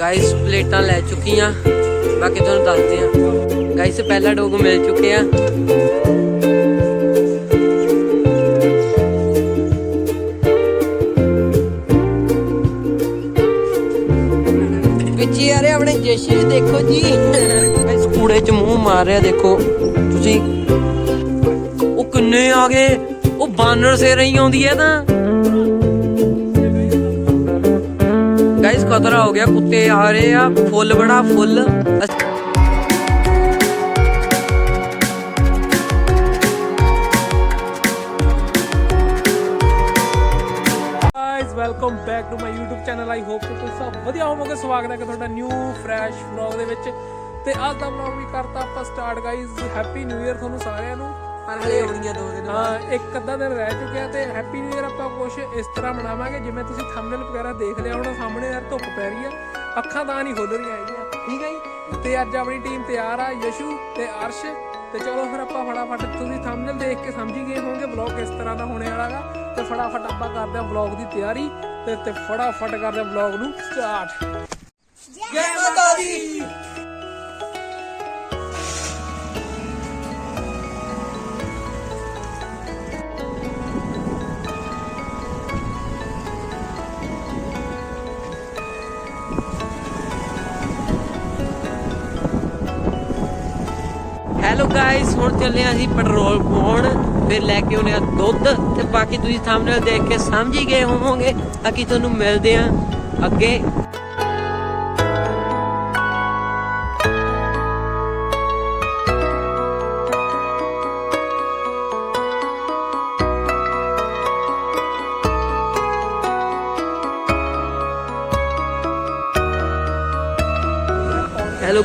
Guys ਪਲੇਟਾਂ ਲੈ ਚੁੱਕੀਆਂ। ਬਾਕੀ ਤੁਹਾਨੂੰ ਦੱਸਦੇ ਆ ਗਾਇਸ ਪਹਿਲਾ ਡੋਗ ਮਿਲ ਚੁੱਕੇ ਆ ਵਿੱਚ ਆਪਣੇ ਜੇਸ਼ੀ ਦੇਖੋ ਜੀ। ਗਾਇਸ ਕੂੜੇ ਚ ਮੂੰਹ ਮਾਰ ਰਿਹਾ, ਦੇਖੋ। ਤੁਸੀਂ ਉਹ ਕਿੰਨੇ ਆ ਗਏ। ਉਹ ਬਾਨਰ ਸੇ ਰਹੀ ਆਉਂਦੀ ਹੈ ਤਾਂ। ਖਤਰਾ ਹੋ ਗਿਆ, ਕੁੱਤੇ ਆ ਰਹੇ ਆ, ਫੁੱਲ ਬੜਾ ਫੁੱਲ। ਅਸ- guys welcome back to my YouTube channel I hope ਕਿ ਤੁਸੀਂ ਸਭ ਵਧੀਆ ਹੋਵੋਗੇ। ਸਵਾਗਤ ਹੈ ਕਿ ਤੁਹਾਡਾ ਨਿਊ ਫਰੈਸ਼ ਵਲੌਗ ਦੇ ਵਿੱਚ। ਤੇ ਅੱਜ ਦਾ ਵਲੌਗ ਵੀ ਕਰਤਾ ਆਪਾਂ start guys happy new year ਤੁਹਾਨੂੰ ਸਾਰਿਆਂ ਨੂੰ। ਪਰ ਹਲੇ ਆਉਣੀਆਂ ਦੋ ਦਿਨ ਹਾਂ ਇੱਕ ਅੱਧਾ ਦਿਨ ਰਹਿ ਚੁੱਕਿਆ ਤੇ ਹੈਪੀ ਨਿਊ ਇਅਰ ਆਪਾਂ ਕੁਝ ਇਸ ਤਰ੍ਹਾਂ ਮਨਾਵਾਂਗੇ ਜਿਵੇਂ ਤੁਸੀਂ ਥੰਬਨੇਲ ਵਗੈਰਾ ਦੇਖ ਲਿਆ ਹੋਣਾ ਸਾਹਮਣੇ ਯਾਰ ਧੁੱਪ ਪੈ ਰਹੀ ਆ ਅੱਖਾਂ ਤਾਂ ਨਹੀਂ ਖੁੱਲ ਰਹੀਆਂ ਹੈਗੀਆਂ। ਠੀਕ ਹੈ ਜੀ? ਤੇ ਅੱਜ ਆਪਣੀ ਟੀਮ ਤਿਆਰ ਆ ਯਸ਼ੂ ਤੇ ਅਰਸ਼। ਤੇ ਚਲੋ ਫਿਰ ਆਪਾਂ ਫਟਾਫਟ ਤੁਸੀਂ ਥੰਬਨੇਲ ਦੇਖ ਕੇ ਸਮਝ ਹੀ ਗਏ ਹੋਵੋਗੇ ਵਲੌਗ ਕਿਸ ਤਰ੍ਹਾਂ ਦਾ ਹੋਣੇ ਵਾਲਾਗਾ ਤੇ ਫਟਾਫਟ ਆਪਾਂ ਕਰਦੇ ਹਾਂ ਵਲੌਗ ਦੀ ਤਿਆਰੀ ਤੇ ਤੇ ਫਟਾਫਟ ਕਰਦੇ ਹਾਂ ਵਲੌਗ ਨੂੰ ਸਟਾਰਟ ਜੈ ਮਾਤਾ ਦੀ! ਹੈਲੋ ਗਾਇਸ ਹੁਣ ਚੱਲੇ ਆਂ ਅਸੀਂ ਪੈਟਰੋਲ ਪਾਉਣ। ਫਿਰ ਲੈ ਕੇ ਆਉਣੇ ਆ ਦੁੱਧ ਤੇ ਬਾਕੀ ਤੁਸੀਂ ਥੰਬਨੇਲ ਦੇਖ ਕੇ ਸਮਝ ਹੀ ਗਏ ਹੋਵੋਗੇ। ਬਾਕੀ ਤੁਹਾਨੂੰ ਮਿਲਦੇ ਆਂ ਅੱਗੇ।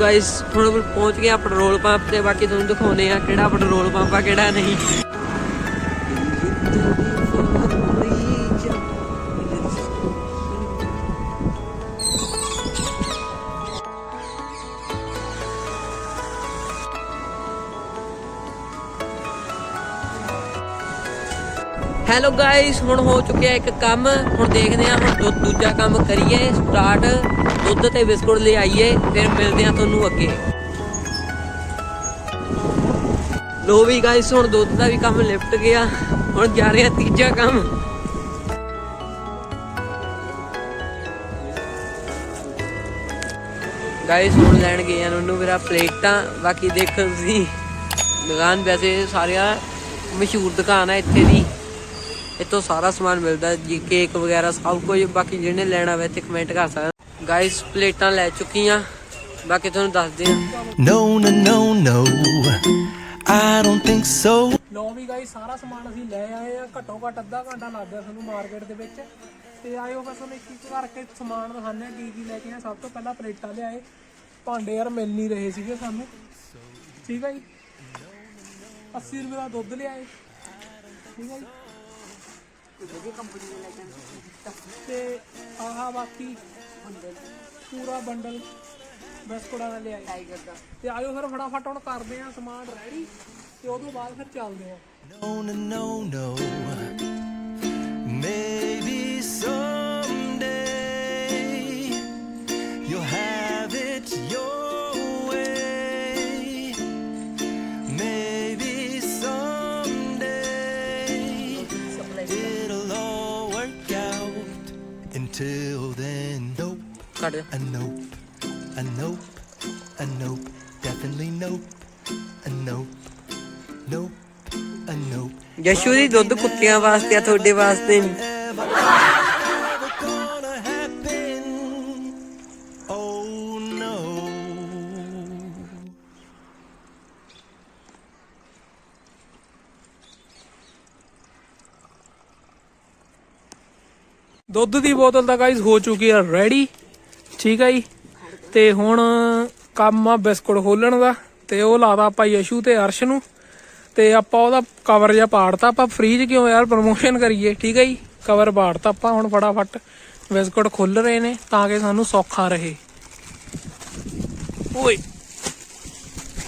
ਗਾਇਸ ਹੁਣ ਪਹੁੰਚ ਗਏ ਆ ਪੈਟਰੋਲ ਪੰਪ ਤੇ, ਬਾਕੀ ਤੁਹਾਨੂੰ ਦਿਖਾਉਨੇ ਆ ਕਿਹੜਾ ਪੈਟਰੋਲ ਪੰਪ ਆ, ਕਿਹੜਾ ਨਹੀਂ। ਹੈਲੋ ਗਾਇਸ ਹੁਣ ਹੋ ਚੁੱਕਿਆ ਇੱਕ ਕੰਮ। ਹੁਣ ਦੇਖਦੇ ਹਾਂ, ਹੁਣ ਦੂ- ਦੂਜਾ ਕੰਮ ਕਰੀਏ ਸਟਾਰਟ ਦੁੱਧ ਤੇ ਬਿਸਕੁਟ ਲੈ ਆਈਏ, ਫਿਰ ਮਿਲਦੇ ਹਾਂ ਤੁਹਾਨੂੰ ਅੱਗੇ। ਲੋ ਵੀ ਗਾਇਸ ਹੁਣ ਦੁੱਧ ਦਾ ਵੀ ਕੰਮ ਲਿਫਟ ਗਿਆ। ਹੁਣ ਜਾ ਰਿਹਾ ਤੀਜਾ ਕੰਮ। ਗਾਇਸ ਹੁਣ ਲੈਣ ਗਏ ਆ ਉਹਨੂੰ ਮੇਰਾ ਪਲੇਟਾਂ। ਬਾਕੀ ਦੇਖੋ ਤੁਸੀਂ, ਦੁਕਾਨ ਵੈਸੇ ਸਾਰਿਆ ਮਸ਼ਹੂਰ ਦੁਕਾਨ ਆ ਇੱਥੇ ਦੀ। ਇੱਥੋਂ ਸਾਰਾ ਸਮਾਨ ਮਿਲਦਾ ਜੀ ਕੇਕ ਵਗੈਰਾ ਸਭ ਕੁਝ ਬਾਕੀ ਜਿਹਨੇ ਲੈਣਾ ਹੋਵੇ ਤੇ ਕਮੈਂਟ ਕਰ ਸਕਦਾ ਗਾਇਸ ਪਲੇਟਾਂ ਲੈ ਚੁੱਕੀਆਂ। ਬਾਕੀ ਤੁਹਾਨੂੰ ਦੱਸਦੇ ਹਾਂ no, no, no. I don't think so. ਲੋ ਵੀ ਗਾਇਸ ਸਾਰਾ ਸਮਾਨ ਅਸੀਂ ਲੈ ਆਏ ਆ। ਘੱਟੋ ਘੱਟ ਅੱਧਾ ਘੰਟਾ ਲੱਗ ਗਿਆ ਸਾਨੂੰ ਮਾਰਕੀਟ ਦੇ ਵਿੱਚ। ਤੇ ਆਇਓ ਫਿਰ ਤੁਹਾਨੂੰ ਇੱਕ ਇੱਕ ਕਰਕੇ ਸਮਾਨ ਦਿਖਾਉਂਦੇ ਆ ਕੀ ਕੀ ਲੈ ਕੇ ਆਏ। ਸਭ ਤੋਂ ਪਹਿਲਾਂ ਪਲੇਟਾਂ ਲਿਆਏ। ਭਾਂਡੇ ਯਾਰ ਮਿਲ ਨਹੀਂ ਰਹੇ ਸੀਗੇ ਸਾਨੂੰ। ਠੀਕ ਹੈ ਜੀ? 80 ਰੁਪਏ ਦਾ ਦੁੱਧ ਲਿਆਏ। ਠੀਕ ਹੈ ਜੀ? ਤੇ। ਆਹ ਬਾਕੀ ਪੂਰਾ ਬੰਡਲ ਬਿਸਕੁਟਾਂ ਦਾ ਲਿਆਏ। ਟਾਈਗਰ ਦਾ। ਤੇ ਆਇਓ ਫਿਰ ਫਟਾਫਟ ਹੁਣ ਕਰਦੇ ਆ ਸਮਾਨ ਰੈਡੀ ਤੇ ਉਦੋਂ ਬਾਅਦ ਫਿਰ ਚੱਲਦੇ ਆ No, no, no, no. Maybe nope, ਕੱਢ a nope, a nope, a nope, definitely nope, a nope, nope, a nope. Yashu ਦੀ ਦੁੱਧ ਕੁੱਤਿਆਂ ਵਾਸਤੇ ਆ ਤੁਹਾਡੇ ਵਾਸਤੇ ਨਹੀਂ Never gonna happen. Oh no. ਦੁੱਧ ਦੀ ਬੋਤਲ ਤਾਂ ਗਾਇਸ ਹੋ ਚੁੱਕੀ ਆ ਰੈਡੀ ਠੀਕ ਹੈ ਜੀ। ਤੇ ਹੁਣ ਕੰਮ ਆ ਬਿਸਕੁਟ ਖੋਲਣ ਦਾ ਤੇ ਉਹ ਲਾਦਾ ਆਪਾਂ ਯਸ਼ੂ ਤੇ ਅਰਸ਼ ਨੂੰ। ਤੇ ਆਪਾਂ ਉਹਦਾ ਕਵਰ ਜਿਹਾ ਪਾੜਤਾ ਆਪਾਂ ਫ੍ਰੀਜ ਕਿਉਂ ਯਾਰ ਪ੍ਰਮੋਸ਼ਨ ਕਰੀਏ ਠੀਕ ਹੈ ਜੀ। ਕਵਰ ਪਾੜਤਾ ਆਪਾਂ ਹੁਣ ਫਟਾਫਟ ਬਿਸਕੁਟ ਖੁੱਲ ਰਹੇ ਨੇ ਤਾਂ ਕਿ ਸਾਨੂੰ ਸੌਖਾ ਰਹੇ। ਓਏ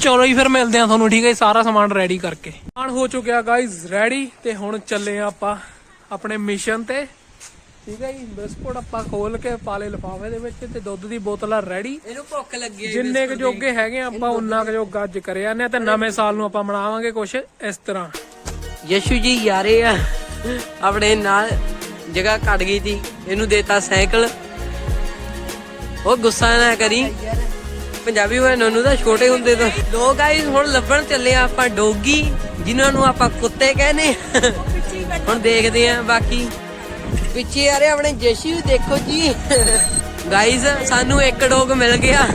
ਚਲੋ ਜੀ ਫਿਰ ਮਿਲਦੇ ਆ ਤੁਹਾਨੂੰ ਠੀਕ ਹੈ ਜੀ, ਸਾਰਾ ਸਮਾਨ ਰੈਡੀ ਕਰਕੇ। ਸਮਾਨ ਹੋ ਚੁੱਕਿਆ ਗਾਇਸ ਰੈਡੀ ਤੇ ਹੁਣ ਚੱਲੇ ਆ ਆਪਾਂ ਆਪਣੇ ਮਿਸ਼ਨ ਤੇ। ਠੀਕ ਹੈ ਜੀ ਬਿਸਕੁਟ ਆਪਾਂ ਖੋਲ ਕੇ ਪਾਲੇ ਲਿਫਾਫੇ ਦੇ ਵਿੱਚ ਤੇ ਦੁੱਧ ਦੀ ਬੋਤਲ ਆ ਰੈਡੀ। ਇਹਨੂੰ ਭੁੱਖ ਲੱਗੀ ਹੈ ਜਿੰਨੇ ਕੁ ਜੋਗੇ ਹੈਗੇ ਆ, ਆਪਾਂ ਉਨਾ ਕੁ ਜੋਗਾ ਅੱਜ ਕਰਿਆ ਨੇ ਤੇ ਨਵੇਂ ਸਾਲ ਨੂੰ ਆਪਾਂ ਮਨਾਵਾਂਗੇ ਕੁਛ ਇਸ ਤਰ੍ਹਾਂ। ਯਸ਼ੂ ਜੀ ਯਾਰੇ ਆ ਆਪਣੇ ਨਾਲ ਜਗ੍ਹਾ ਘਟ ਗਈ ਸੀ ਇਹਨੂੰ ਦੇਤਾ ਸਾਈਕਲ। ਉਹ ਗੁੱਸਾ ਨਾ ਕਰੀ। ਪੰਜਾਬੀ ਹੋਏ ਨੋਨੂ ਦਾ ਛੋਟੇ ਹੁੰਦੇ ਤੋਂ। ਲੋ ਗਾਇਸ ਹੁਣ ਲੱਭਣ ਚੱਲੇ ਆ ਆਪਾਂ ਡੋਗੀ ਜਿਨ੍ਹਾਂ ਨੂੰ ਆਪਾਂ ਕੁੱਤੇ ਕਹਿੰਦੇ। ਹੁਣ ਦੇਖਦੇ ਆ ਬਾਕੀ। ਪਿੱਛੇ ਆ ਰਹੇ ਆਪਣੇ ਜਸ਼ੂ ਦੇਖੋ ਜੀ। ਗਾਇਸ ਸਾਨੂੰ ਇੱਕ ਡੋਗ ਮਿਲ ਗਿਆ।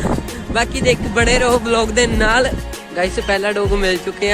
ਬਾਕੀ ਦੇਖ ਬਣੇ ਰਹੋ ਬਲੌਗ ਦੇ ਨਾਲ। ਗਾਇਸ ਪਹਿਲਾ ਡੋਗ ਮਿਲ ਚੁੱਕੇ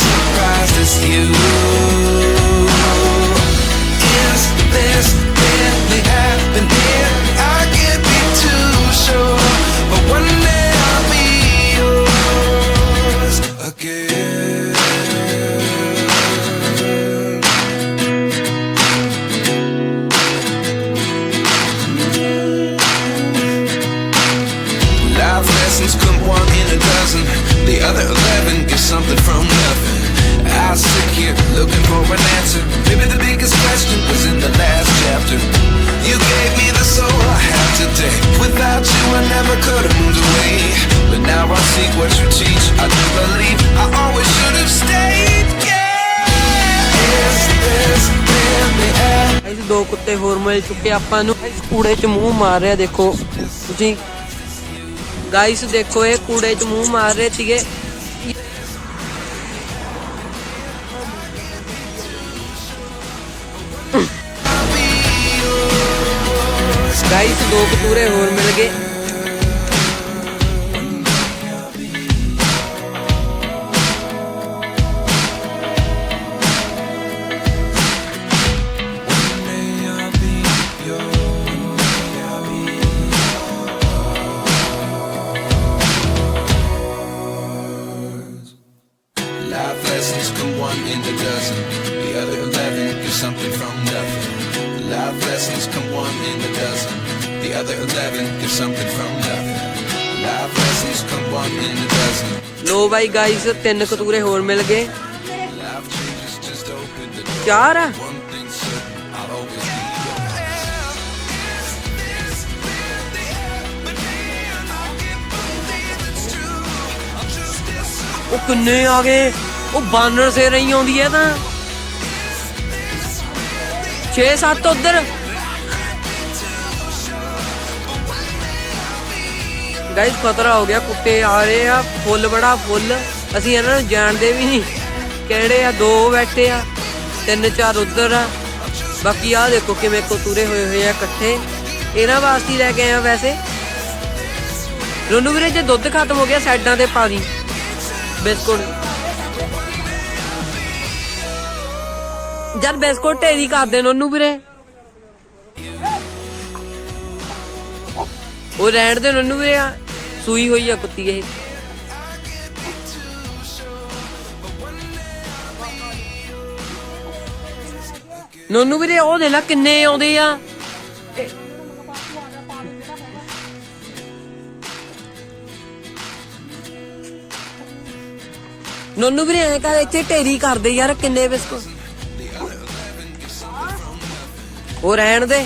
The other eleven get something from nothing. I sit here looking for an answer. Maybe the biggest question was in the last chapter. You gave me the soul I have today. Without you, I never could have moved away. But now I see what you teach. I do believe I always should have stayed. Yeah. Is this really happening? ਇਸ ਦੋ ਕੁੱਤੇ ਹੋਰ ਮਿਲ ਚੁੱਕੇ ਆਪਾਂ ਨੂੰ ਇਸ ਕੂੜੇ 'ਚ ਮੂੰਹ ਮਾਰ ਰਿਹਾ ਦੇਖੋ ਤੁਸੀਂ ਗਾਇਸ ਦੇਖੋ ਇਹ ਕੂੜੇ 'ਚ ਮੂੰਹ ਮਾਰ ਰਹੇ ਸੀਗੇ। ਗਾਇਸ ਦੋ ਕਤੂਰੇ ਹੋਰ ਮਿਲ ਗਏ। ਲੋ ਬਾਈ ਗਾਇਸ ਤਿੰਨ ਕਤੂਰੇ ਹੋਰ ਮਿਲ ਗਏ. ਚਾਰ ਆ. ਉਹ ਕਿੰਨੇ ਆ ਗਏ ਉਹ ਬਾਨਰ ਸੇ ਰਹੀ ਆਉਂਦੀ ਹੈ ਤਾਂ 6-7 ਉਧਰ ਗਾਇਸ ਖਤਰਾ ਹੋ ਗਿਆ, ਕੁੱਤੇ ਆ ਰਹੇ ਆ, ਫੁੱਲ ਬੜਾ ਫੁੱਲ। ਅਸੀਂ ਇਹਨਾਂ ਨੂੰ ਜਾਣਦੇ ਵੀ ਨਹੀਂ ਕਿਹੜੇ ਆ, ਦੋ ਬੈਠੇ ਆ, ਤਿੰਨ ਚਾਰ ਉਧਰ ਆ। ਬਾਕੀ ਆ ਦੇਖੋ ਕਿਵੇਂ ਕਤੂਰੇ ਹੋਏ ਹੋਏ ਆ ਇਕੱਠੇ। ਇਹਨਾਂ ਵਾਸਤੇ ਲੈ ਕੇ ਆਏ ਵੈਸੇ। ਰੋਨੂ ਵੀਰੇ, ਜੇ ਦੁੱਧ ਖਤਮ ਹੋ ਗਿਆ, ਸਾਈਡਾਂ ਤੇ ਪਾ ਦੀ। ਬਿਸਕੁਟ। ਜਦ ਬਿਸਕੁਟ ਢੇਰੀ ਕਰ ਦੇਣ ਉਹਨੂੰ ਵੀਰੇ। ਉਹ ਰਹਿਣ ਦੇ ਉਹਨੂੰ ਵੀਰੇ ਸੂਈ ਹੋਈ ਆ ਕੁੱਤੀ ਇਹ। ਨੋਨੂ ਵੀਰੇ, ਉਹ ਦੇ ਲੈ ਕਿੰਨੇ ਆਉਂਦੇ ਆ। ਨੋਨੂ ਵੀਰੇ, ਐ ਕਰ, ਇੱਥੇ ਢੇਰੀ ਕਰਦੇ ਯਾਰ ਕਿੰਨੇ ਬਿਸਕੁਟ। ਉਹ ਰਹਿਣ ਦੇ।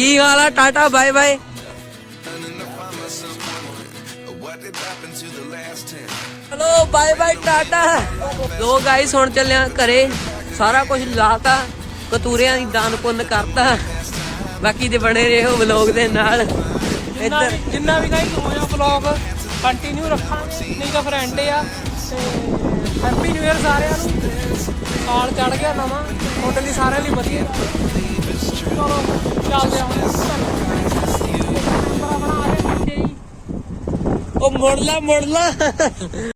ਕੀ ਹਾਲ ਆ? Tata bye bye? Hello bye bye tata. ਲੋ ਗਾਇਸ ਹੁਣ ਚੱਲਿਆ ਘਰੇ। ਸਾਰਾ ਕੁਝ ਲਾਤਾ। ਕਤੂਰਿਆਂ ਦੀ ਦਾਨ ਪੁੰਨ ਕਰਤਾ। ਬਾਕੀ ਦੇ ਬਣੇ ਰਹੋ ਵਲੌਗ ਦੇ ਨਾਲ। ਇੱਧਰ। ਜਿੰਨਾ ਵੀ ਗਾਈਸ ਹੋਇਆ ਵਲੌਗ ਕੰਟੀਨਿਊ ਰੱਖਾਂਗੇ। ਨਹੀਂ ਤਾਂ ਫਿਰ ਐਂਡ ਆ ਤੇ ਹੈਪੀ ਨਿਊ ਇਅਰ ਸਾਰਿਆਂ ਨੂੰ। ਸਾਲ ਚੜ ਗਿਆ ਨਵਾਂ। ਤੁਹਾਡੇ ਲਈ ਸਾਰਿਆਂ ਲਈ ਵਧੀਆ। ਚਲੋ ਚੱਲਦੇ ਹਾਂ ਹੁਣ। ਉਹ ਮੁੜ ਲਾ ਮੁੜ ਲਾ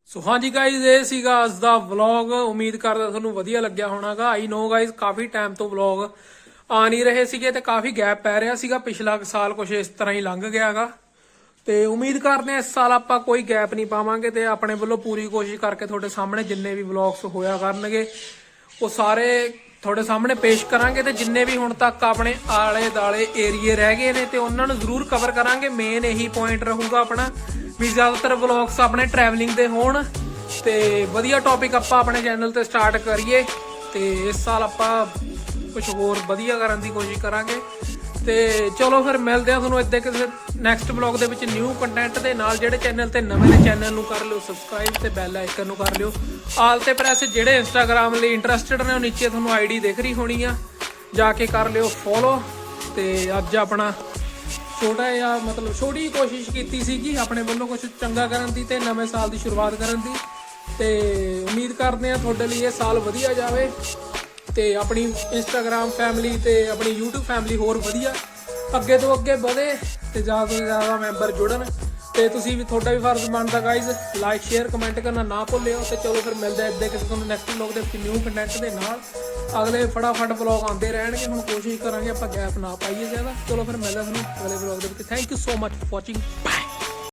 ਸੋ ਹਾਂਜੀ ਗਾਇਜ਼ ਇਹ ਸੀਗਾ ਅੱਜ ਦਾ ਵਲੌਗ ਉਮੀਦ ਕਰਦਾ ਤੁਹਾਨੂੰ ਵਧੀਆ ਲੱਗਿਆ ਹੋਣਾਗਾ। ਆਈ ਨੋ ਗਾਇਜ਼ ਕਾਫੀ ਟਾਈਮ ਤੋਂ ਵਲੌਗ ਆ ਨਹੀਂ ਰਹੇ ਸੀਗੇ ਤੇ ਕਾਫੀ ਗੈਪ ਪੈ ਰਿਹਾ ਸੀਗਾ। ਪਿਛਲਾ ਸਾਲ ਕੁਝ ਇਸ ਤਰ੍ਹਾਂ ਹੀ ਲੰਘ ਗਿਆਗਾ। ਤੇ ਉਮੀਦ ਕਰਦੇ ਹਾਂ ਇਸ ਸਾਲ ਆਪਾਂ ਕੋਈ ਗੈਪ ਨਹੀਂ ਪਾਵਾਂਗੇ ਤੇ ਆਪਣੇ ਵੱਲੋਂ ਪੂਰੀ ਕੋਸ਼ਿਸ਼ ਕਰਕੇ ਤੁਹਾਡੇ ਸਾਹਮਣੇ ਜਿੰਨੇ ਵੀ ਵਲੌਗਸ ਹੋਇਆ ਕਰਨਗੇ ਉਹ ਸਾਰੇ ਤੁਹਾਡੇ ਸਾਹਮਣੇ ਪੇਸ਼ ਕਰਾਂਗੇ ਤੇ ਜਿੰਨੇ ਵੀ ਹੁਣ ਤੱਕ ਆਪਣੇ ਆਲੇ ਦਾਲੇ ਏਰੀਏ ਰਹਿ ਗਏ ਨੇ ਤੇ ਉਹਨਾਂ ਨੂੰ ਜ਼ਰੂਰ ਕਵਰ ਕਰਾਂਗੇ। ਮੇਨ ਇਹੀ ਪੁਆਇੰਟ ਰਹੂਗਾ ਆਪਣਾ ਵੀ ਜ਼ਿਆਦਾਤਰ ਵਲੌਗਸ ਆਪਣੇ ਟਰੈਵਲਿੰਗ ਦੇ ਹੋਣ ਤੇ ਵਧੀਆ ਟੌਪਿਕ ਆਪਾਂ ਆਪਣੇ ਚੈਨਲ ਤੇ ਸਟਾਰਟ ਕਰੀਏ ਤੇ ਇਸ ਸਾਲ ਆਪਾਂ ਕੁਝ ਹੋਰ ਵਧੀਆ ਕਰਨ ਦੀ ਕੋਸ਼ਿਸ਼ ਕਰਾਂਗੇ। ਤੇ ਚਲੋ ਫਿਰ ਮਿਲਦੇ ਆ ਤੁਹਾਨੂੰ ਇੱਦਾਂ ਕਿਸੇ ਨੈਕਸਟ ਵਲੌਗ ਦੇ ਵਿੱਚ ਨਿਊ ਕੰਟੈਂਟ ਦੇ ਨਾਲ। ਜਿਹੜੇ ਚੈਨਲ ਤੇ ਨਵੇਂ ਨੇ ਚੈਨਲ ਨੂੰ ਕਰ ਲਿਓ ਸਬਸਕ੍ਰਾਈਬ ਤੇ ਬੈਲ ਆਈਕਨ ਨੂੰ ਕਰ ਲਿਓ। ਆਲ ਤੇ ਪ੍ਰੈਸ ਜਿਹੜੇ ਇੰਸਟਾਗ੍ਰam ਲਈ ਇੰਟਰਸਟਿਡ ਨੇ, ਉਹ ਨੀਚੇ ਤੁਹਾਨੂੰ ਆਈਡੀ ਦਿਖ ਰਹੀ ਹੋਣੀ ਆ। ਜਾ ਕੇ ਕਰ ਲਿਓ ਫੋਲੋ ਤੇ ਅੱਜ ਆਪਣਾ ਛੋਟਾ ਜਿਹਾ ਮਤਲਬ ਛੋਟੀ ਕੋਸ਼ਿਸ਼ ਕੀਤੀ ਸੀਗੀ ਆਪਣੇ ਵੱਲੋਂ ਕੁਝ ਚੰਗਾ ਕਰਨ ਦੀ ਤੇ ਨਵੇਂ ਸਾਲ ਦੀ ਸ਼ੁਰੂਆਤ ਕਰਨ ਦੀ। ਤੇ ਉਮੀਦ ਕਰਦੇ ਆ ਤੁਹਾਡੇ ਲਈ ਇਹ ਸਾਲ ਵਧੀਆ ਜਾਵੇ। ਤੇ ਆਪਣੀ ਇੰਸਟਾਗ੍ਰam ਫੈਮਿਲੀ ਤੇ ਆਪਣੀ YouTube ਫੈਮਿਲੀ ਹੋਰ ਵਧੀਆ। ਅੱਗੇ ਤੋਂ ਅੱਗੇ ਵਧੇ ਤੇ ਜ਼ਿਆਦਾ ਤੋਂ ਜ਼ਿਆਦਾ ਮੈਂਬਰ ਜੁੜਨ। ਤੇ ਤੁਸੀਂ ਵੀ ਤੁਹਾਡਾ ਵੀ ਫਰਜ਼ ਬਣਦਾ ਗਾਇਜ਼ ਲਾਈਕ ਸ਼ੇਅਰ ਕਮੈਂਟ ਕਰਨਾ ਨਾ ਭੁੱਲਿਓ ਤੇ ਚਲੋ ਫਿਰ ਮਿਲਦੇ ਇੱਦਾਂ ਕਿਸੇ ਤੁਹਾਨੂੰ ਨੈਕਸਟ ਵਲੌਗ ਦੇ ਵਿੱਚ ਨਿਊ ਕੰਟੈਂਟ ਦੇ ਨਾਲ। ਅਗਲੇ ਫਟਾਫਟ ਵਲੌਗ ਆਉਂਦੇ ਰਹਿਣਗੇ, ਹੁਣ ਕੋਸ਼ਿਸ਼ ਕਰਾਂਗੇ ਆਪਾਂ ਗੈਪ ਨਾ ਪਾਈਏ ਜ਼ਿਆਦਾ। ਚਲੋ ਫਿਰ ਮਿਲਦੇ ਤੁਹਾਨੂੰ ਅਗਲੇ ਵਲੌਗ ਦੇ ਵਿੱਚ thank you so much for watching bye